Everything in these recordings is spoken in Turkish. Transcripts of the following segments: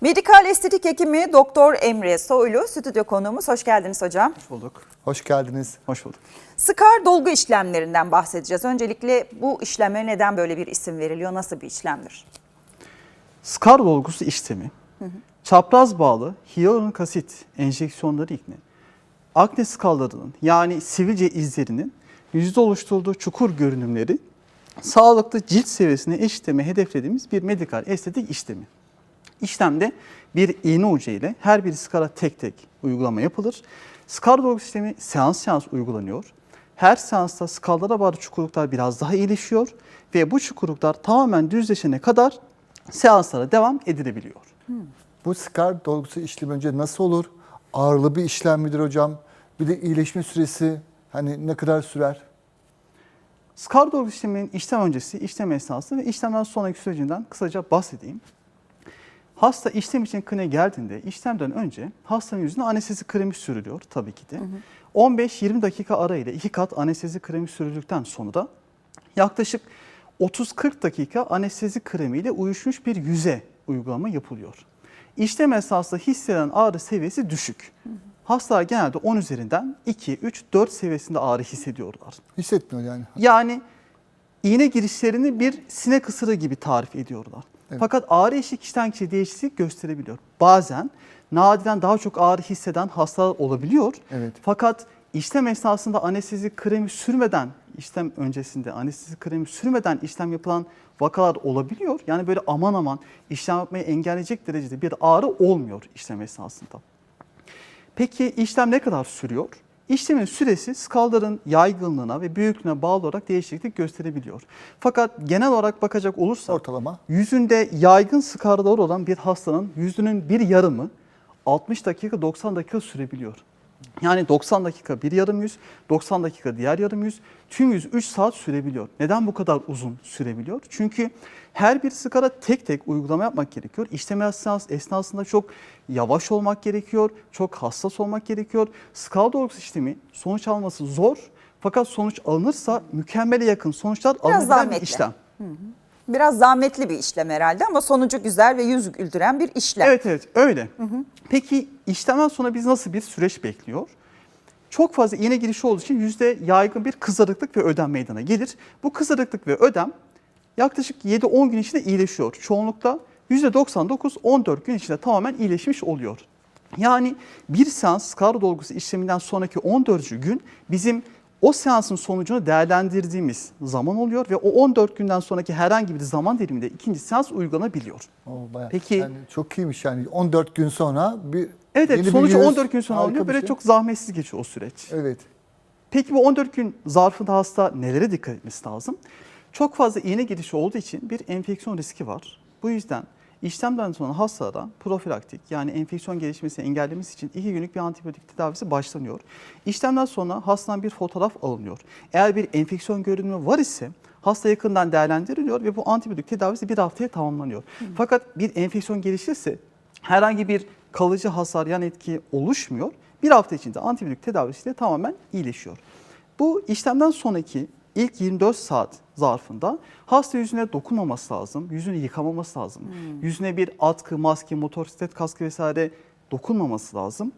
Medikal estetik hekimi Doktor Emre Soylu stüdyo konuğumuz. Hoş geldiniz hocam. Hoş bulduk. Hoş geldiniz. Hoş bulduk. Skar dolgu işlemlerinden bahsedeceğiz. Öncelikle bu işleme neden böyle bir isim veriliyor? Nasıl bir işlemdir? Skar dolgusu işlemi, çapraz bağlı hyaluronik asit enjeksiyonları ile akne skallarının yani sivilce izlerinin yüzde oluşturduğu çukur görünümleri sağlıklı cilt seviyesine eşitleme hedeflediğimiz bir medikal estetik işlemi. İşlemde bir iğne ucu ile her bir skara tek tek uygulama yapılır. Skar dolgu sistemi seans seans uygulanıyor. Her seansta skallara bağlı çukurluklar biraz daha iyileşiyor ve bu çukurluklar tamamen düzleşene kadar seanslara devam edilebiliyor. Bu skar dolgusu işlemi önce nasıl olur? Ağırlı bir işlem midir hocam? Bir de iyileşme süresi hani ne kadar sürer? Skar dolgu işleminin işlem öncesi, işlem esnası ve işlemden sonraki sürecinden kısaca bahsedeyim. Hasta işlem için kliniğe geldiğinde işlemden önce hastanın yüzüne anestezi kremi sürülüyor tabii ki de. 15-20 dakika ara ile iki kat anestezi kremi sürüldükten sonra yaklaşık 30-40 dakika anestezi kremi ile uyuşmuş bir yüze uygulama yapılıyor. İşlem esnasında hisseden ağrı seviyesi düşük. Hastalar genelde 10 üzerinden 2, 3, 4 seviyesinde ağrı hissediyorlar. Hissetmiyor yani. Yani iğne girişlerini bir sinek ısırığı gibi tarif ediyorlar. Evet. Fakat ağrı eşiği kişiden kişiye değişiklik gösterebiliyor. Bazen nadiren daha çok ağrı hisseden hastalar olabiliyor. Evet. Fakat işlem esnasında anestezi kremi sürmeden, işlem öncesinde anestezi kremi sürmeden işlem yapılan vakalar olabiliyor. Yani böyle aman aman işlem yapmayı engelleyecek derecede bir ağrı olmuyor işlem esnasında. Peki işlem ne kadar sürüyor? İşlemin süresi skalların yaygınlığına ve büyüklüğüne bağlı olarak değişiklik gösterebiliyor. Fakat genel olarak bakacak olursak Ortalama. yüzünde yaygın skarlar olan bir hastanın yüzünün bir yarımı 60 dakika 90 dakika sürebiliyor. Yani 90 dakika bir yarım yüz, 90 dakika diğer yarım yüz, tüm yüz 3 saat sürebiliyor. Neden bu kadar uzun sürebiliyor? Çünkü her bir skara tek tek uygulama yapmak gerekiyor. İşlem esnas- esnasında çok yavaş olmak gerekiyor, çok hassas olmak gerekiyor. Skal dolgusu işlemi sonuç alması zor fakat sonuç alınırsa mükemmele yakın sonuçlar alınabilen bir işlem. Biraz zahmetli bir işlem herhalde ama sonucu güzel ve yüz güldüren bir işlem. Evet evet öyle. Peki işlemden sonra biz nasıl bir süreç bekliyor? Çok fazla iğne girişi olduğu için yüzde yaygın bir kızarıklık ve ödem meydana gelir. Bu kızarıklık ve ödem yaklaşık 7-10 gün içinde iyileşiyor. Çoğunlukla %99 14 gün içinde tamamen iyileşmiş oluyor. Yani bir seans skar dolgusu işleminden sonraki 14. gün bizim o seansın sonucunu değerlendirdiğimiz zaman oluyor ve o 14 günden sonraki herhangi bir zaman diliminde ikinci seans uygulanabiliyor. O bayağı. Peki- Yani çok iyiymiş yani 14 gün sonra bir Evet, evet yüz, 14 gün sonra bir Böyle şey. çok zahmetsiz geçiyor o süreç. Evet. Peki bu 14 gün zarfında hasta nelere dikkat etmesi lazım? Çok fazla iğne girişi olduğu için bir enfeksiyon riski var. Bu yüzden işlemden sonra hastalara profilaktik yani enfeksiyon gelişmesini engellemesi için 2 günlük bir antibiyotik tedavisi başlanıyor. İşlemden sonra hastadan bir fotoğraf alınıyor. Eğer bir enfeksiyon görünümü var ise hasta yakından değerlendiriliyor ve bu antibiyotik tedavisi bir haftaya tamamlanıyor. Fakat bir enfeksiyon gelişirse herhangi bir kalıcı hasar yan etki oluşmuyor. Bir hafta içinde antibiyotik tedavisiyle tamamen iyileşiyor. Bu işlemden sonraki ilk 24 saat zarfında hasta yüzüne dokunmaması lazım, yüzünü yıkamaması lazım. Yüzüne bir atkı, maske, motosiklet kaskı vesaire dokunmaması lazım.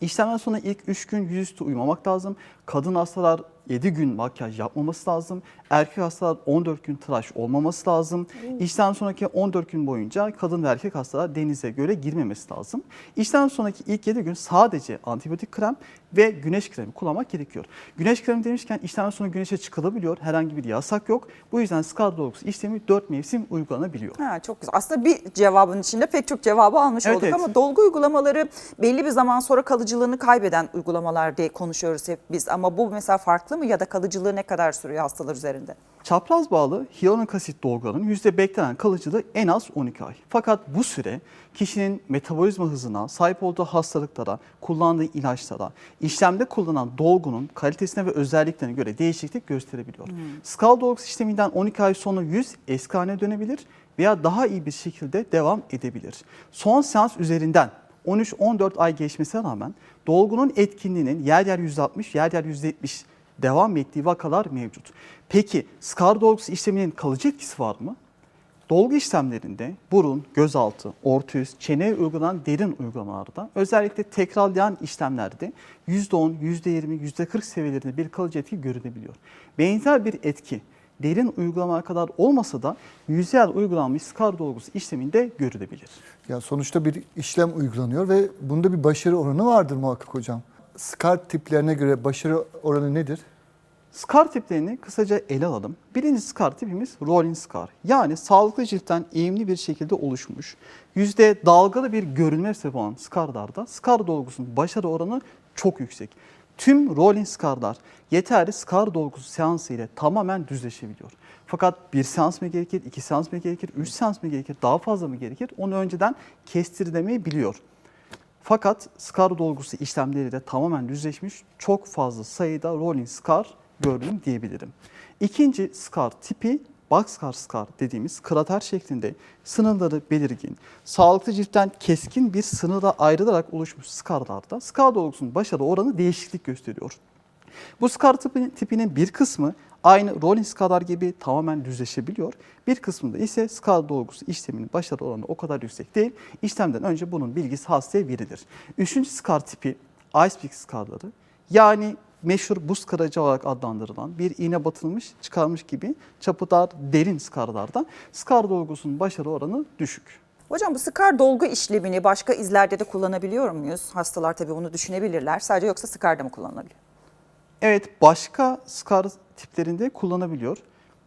İşlemden sonra ilk 3 gün yüzüstü uyumamak lazım. Kadın hastalar 7 gün makyaj yapmaması lazım. Erkek hastalar 14 gün tıraş olmaması lazım. İşten sonraki 14 gün boyunca kadın ve erkek hastalar denize göre girmemesi lazım. İşten sonraki ilk 7 gün sadece antibiyotik krem ve güneş kremi kullanmak gerekiyor. Güneş kremi demişken işlemden sonra güneşe çıkılabiliyor. Herhangi bir yasak yok. Bu yüzden skar dolgusu işlemi 4 mevsim uygulanabiliyor. Ha, çok güzel. Aslında bir cevabın içinde pek çok cevabı almış Evet, olduk evet. ama dolgu uygulamaları belli bir zaman sonra kalıcılığını kaybeden uygulamalar diye konuşuyoruz hep biz. Ama bu mesela farklı mı ya da kalıcılığı ne kadar sürüyor hastalar üzerinde? Çapraz bağlı hyaluronik asit dolguların yüzde beklenen kalıcılığı en az 12 ay. Fakat bu süre kişinin metabolizma hızına, sahip olduğu hastalıklara, kullandığı ilaçlara, işlemde kullanılan dolgunun kalitesine ve özelliklerine göre değişiklik gösterebiliyor. Skal dolgu sisteminden 12 ay sonra yüz eski haline dönebilir veya daha iyi bir şekilde devam edebilir. Son seans üzerinden 13-14 ay geçmesine rağmen dolgunun etkinliğinin yer yer %60, yer yer %70 devam ettiği vakalar mevcut. Peki skar dolgusu işleminin kalıcı etkisi var mı? Dolgu işlemlerinde burun, gözaltı, orta üst, çeneye uygulanan derin uygulamalarda özellikle tekrarlayan işlemlerde %10, %20, %40 seviyelerinde bir kalıcı etki görülebiliyor. Benzer bir etki derin uygulamaya kadar olmasa da yüzeyel uygulanmış skar dolgusu işleminde görülebilir. Ya sonuçta bir işlem uygulanıyor ve bunda bir başarı oranı vardır muhakkak hocam. Scar tiplerine göre başarı oranı nedir? Scar tiplerini kısaca ele alalım. Birinci scar tipimiz rolling scar. Yani sağlıklı ciltten eğimli bir şekilde oluşmuş. Yüzde dalgalı bir görünme sebep olan scarlarda scar dolgusunun başarı oranı çok yüksek. Tüm rolling scarlar yeterli scar dolgusu seansı ile tamamen düzleşebiliyor. Fakat bir seans mı gerekir, iki seans mı gerekir, üç seans mı gerekir, daha fazla mı gerekir onu önceden kestirmeyi biliyor. Fakat scar dolgusu işlemleri de tamamen düzleşmiş çok fazla sayıda rolling scar gördüm diyebilirim. İkinci scar tipi boxcar scar dediğimiz krater şeklinde sınırları belirgin, sağlıklı ciltten keskin bir sınırla ayrılarak oluşmuş scarlarda scar dolgusunun başarı oranı değişiklik gösteriyor. Bu tipi- tipinin bir kısmı aynı rolling scarlar gibi tamamen düzleşebiliyor. Bir kısmında ise scar dolgusu işleminin başarı oranı o kadar yüksek değil. İşlemden önce bunun bilgisi hastaya verilir. Üçüncü scar tipi ice pick scarları yani meşhur buz kıracı olarak adlandırılan bir iğne batılmış çıkarmış gibi çapı dar derin scarlarda scar dolgusunun başarı oranı düşük. Hocam bu skar dolgu işlemini başka izlerde de kullanabiliyor muyuz? Hastalar tabii bunu düşünebilirler. Sadece yoksa skarda mı kullanılabiliyor? Evet başka scar tiplerinde kullanabiliyor.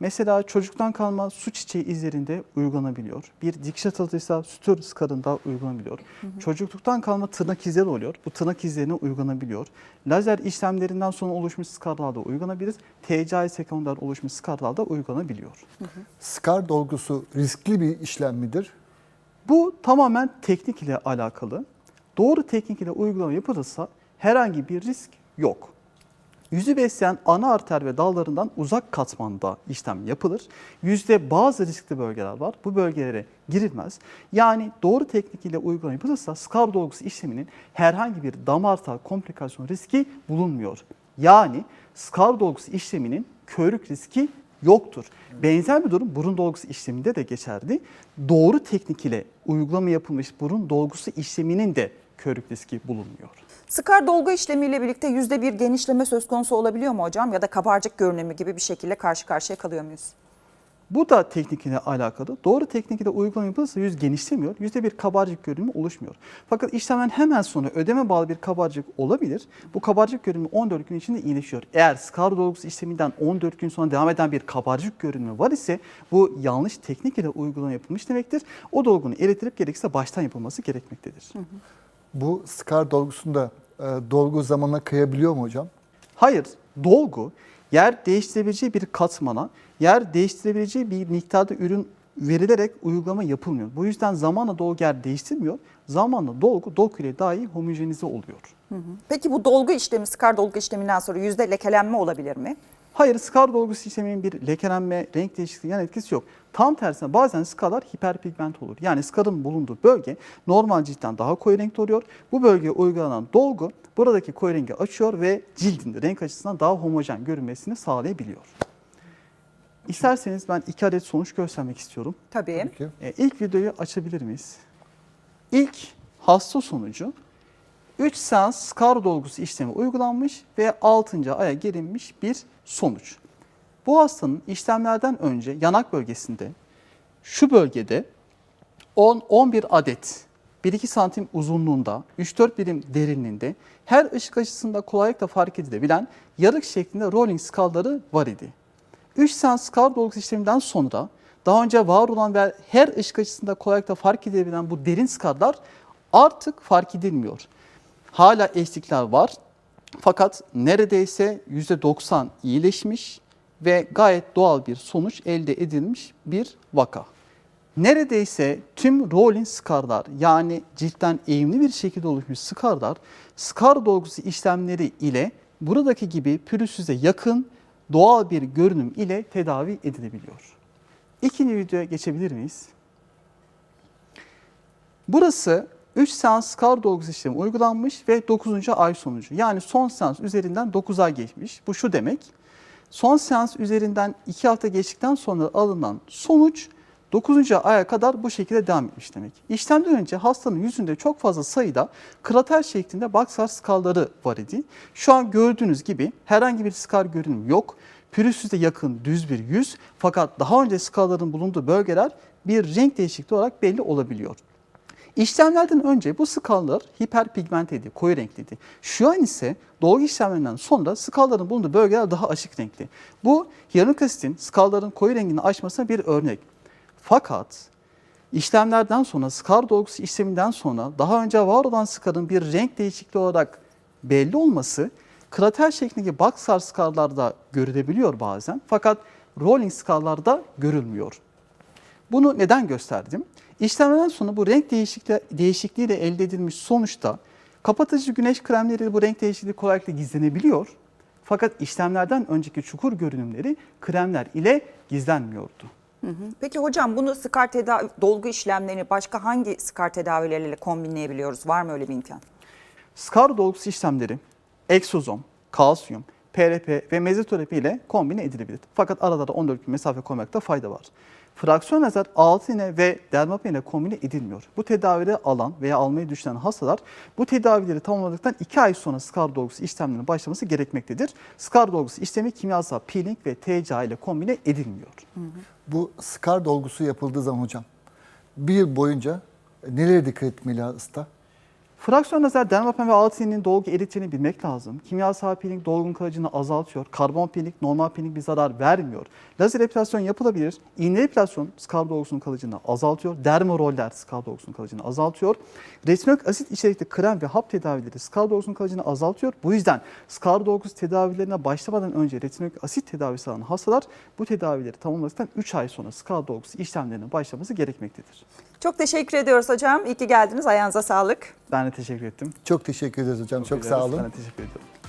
Mesela çocuktan kalma su çiçeği izlerinde uygulanabiliyor. Bir dikiş atıldıysa sütür skarında uygulanabiliyor. Çocukluktan kalma tırnak izleri oluyor. Bu tırnak izlerine uygulanabiliyor. Lazer işlemlerinden sonra oluşmuş skarlarda uygulanabilir. TCI sekonder oluşmuş skarlarda uygulanabiliyor. Scar dolgusu riskli bir işlem midir? Bu tamamen teknik ile alakalı. Doğru teknik ile uygulama yapılırsa herhangi bir risk yok. Yüzü besleyen ana arter ve dallarından uzak katmanda işlem yapılır. Yüzde bazı riskli bölgeler var. Bu bölgelere girilmez. Yani doğru teknik ile uygulama yapılırsa skar dolgusu işleminin herhangi bir damarsal komplikasyon riski bulunmuyor. Yani skar dolgusu işleminin körük riski yoktur. Benzer bir durum burun dolgusu işleminde de geçerli. Doğru teknik ile uygulama yapılmış burun dolgusu işleminin de körük riski bulunmuyor. Skar dolgu işlemiyle birlikte yüzde bir genişleme söz konusu olabiliyor mu hocam? Ya da kabarcık görünümü gibi bir şekilde karşı karşıya kalıyor muyuz? Bu da teknikle alakalı. Doğru teknikle uygulama yapılırsa yüz genişlemiyor. Yüzde bir kabarcık görünümü oluşmuyor. Fakat işlemden hemen sonra ödeme bağlı bir kabarcık olabilir. Bu kabarcık görünümü 14 gün içinde iyileşiyor. Eğer skar dolgusu işleminden 14 gün sonra devam eden bir kabarcık görünümü var ise bu yanlış teknik ile uygulama yapılmış demektir. O dolgunun eritilip gerekirse baştan yapılması gerekmektedir. Bu scar dolgusunda e, dolgu zamanla kayabiliyor mu hocam? Hayır, dolgu yer değiştirebileceği bir katmana, yer değiştirebileceği bir miktarda ürün verilerek uygulama yapılmıyor. Bu yüzden zamanla dolgu yer değiştirmiyor. Zamanla dolgu dolgu ile daha iyi homojenize oluyor. Peki bu dolgu işlemi, skar dolgu işleminden sonra yüzde lekelenme olabilir mi? Hayır, skar dolgu sisteminin bir lekelenme, renk değişikliği yan etkisi yok. Tam tersine bazen skarlar hiperpigment olur. Yani skarın bulunduğu bölge normal ciltten daha koyu renkte oluyor. Bu bölgeye uygulanan dolgu buradaki koyu rengi açıyor ve cildin renk açısından daha homojen görünmesini sağlayabiliyor. İsterseniz ben iki adet sonuç göstermek istiyorum. Tabii. Peki. E, ilk videoyu açabilir miyiz? İlk hasta sonucu 3 seans skar dolgusu işlemi uygulanmış ve 6. aya gelinmiş bir sonuç. Bu hastanın işlemlerden önce yanak bölgesinde şu bölgede 10-11 adet 1-2 santim uzunluğunda, 3-4 birim derinliğinde her ışık açısında kolaylıkla fark edilebilen yarık şeklinde rolling skalları var idi. 3 seans skar dolgusu işleminden sonra daha önce var olan ve her ışık açısında kolaylıkla fark edilebilen bu derin skarlar artık fark edilmiyor. Hala eksikler var fakat neredeyse %90 iyileşmiş ve gayet doğal bir sonuç elde edilmiş bir vaka. Neredeyse tüm rolling skarlar yani ciltten eğimli bir şekilde oluşmuş skarlar skar dolgusu işlemleri ile buradaki gibi pürüzsüze yakın doğal bir görünüm ile tedavi edilebiliyor. İkinci videoya geçebilir miyiz? Burası 3 seans skar dolgusu işlemi uygulanmış ve 9. ay sonucu. Yani son seans üzerinden 9 ay geçmiş. Bu şu demek. Son seans üzerinden 2 hafta geçtikten sonra alınan sonuç 9. aya kadar bu şekilde devam etmiş demek. İşlemden önce hastanın yüzünde çok fazla sayıda krater şeklinde baksar skarları var idi. Şu an gördüğünüz gibi herhangi bir skar görünüm yok. Pürüzsüze yakın düz bir yüz fakat daha önce skarların bulunduğu bölgeler bir renk değişikliği olarak belli olabiliyor. İşlemlerden önce bu skallar hiperpigmenteydi, koyu renkliydi. Şu an ise dolgu işlemlerinden sonra skalların bulunduğu bölgeler daha açık renkli. Bu hyaluronik asitin skalların koyu rengini açmasına bir örnek. Fakat işlemlerden sonra skar dolgusu işleminden sonra daha önce var olan skarın bir renk değişikliği olarak belli olması krater şeklindeki boxer skarlarda görülebiliyor bazen fakat rolling skarlarda görülmüyor. Bunu neden gösterdim? İşlemlerden sonra bu renk değişikliği, değişikliğiyle elde edilmiş sonuçta kapatıcı güneş kremleri bu renk değişikliği kolaylıkla gizlenebiliyor. Fakat işlemlerden önceki çukur görünümleri kremler ile gizlenmiyordu. Peki hocam bunu skar tedavi, dolgu işlemlerini başka hangi skar tedavileriyle kombinleyebiliyoruz? Var mı öyle bir imkan? Skar dolgusu işlemleri eksozom, kalsiyum, PRP ve mezoterapi ile kombine edilebilir. Fakat arada da 14 gün mesafe koymakta fayda var. Fraksiyon lazer altı iğne ve dermapen ile kombine edilmiyor. Bu tedavileri alan veya almayı düşünen hastalar bu tedavileri tamamladıktan 2 ay sonra skar dolgusu işlemlerinin başlaması gerekmektedir. Skar dolgusu işlemi kimyasal peeling ve TCA ile kombine edilmiyor. Bu skar dolgusu yapıldığı zaman hocam bir yıl boyunca nelere dikkat etmeli hasta? Fraksiyon lazer dermapen ve altı iğnenin dolgu erittiğini bilmek lazım. Kimyasal peeling dolgunun kalıcılığını azaltıyor. Karbon peeling normal peeling bir zarar vermiyor. Lazer epilasyon yapılabilir. İğne epilasyon skar dolgusunun kalıcılığını azaltıyor. Dermoroller skar dolgusunun kalıcılığını azaltıyor. Retinoik asit içerikli krem ve hap tedavileri skar dolgusunun kalıcılığını azaltıyor. Bu yüzden skar dolgusu tedavilerine başlamadan önce retinoik asit tedavisi alan hastalar bu tedavileri tamamladıktan 3 ay sonra skar dolgusu işlemlerine başlaması gerekmektedir. Çok teşekkür ediyoruz hocam. İyi ki geldiniz. Ayağınıza sağlık. Ben de teşekkür ettim. Çok teşekkür ederiz hocam. Çok, ederiz. sağ olun. Ben de teşekkür ediyorum.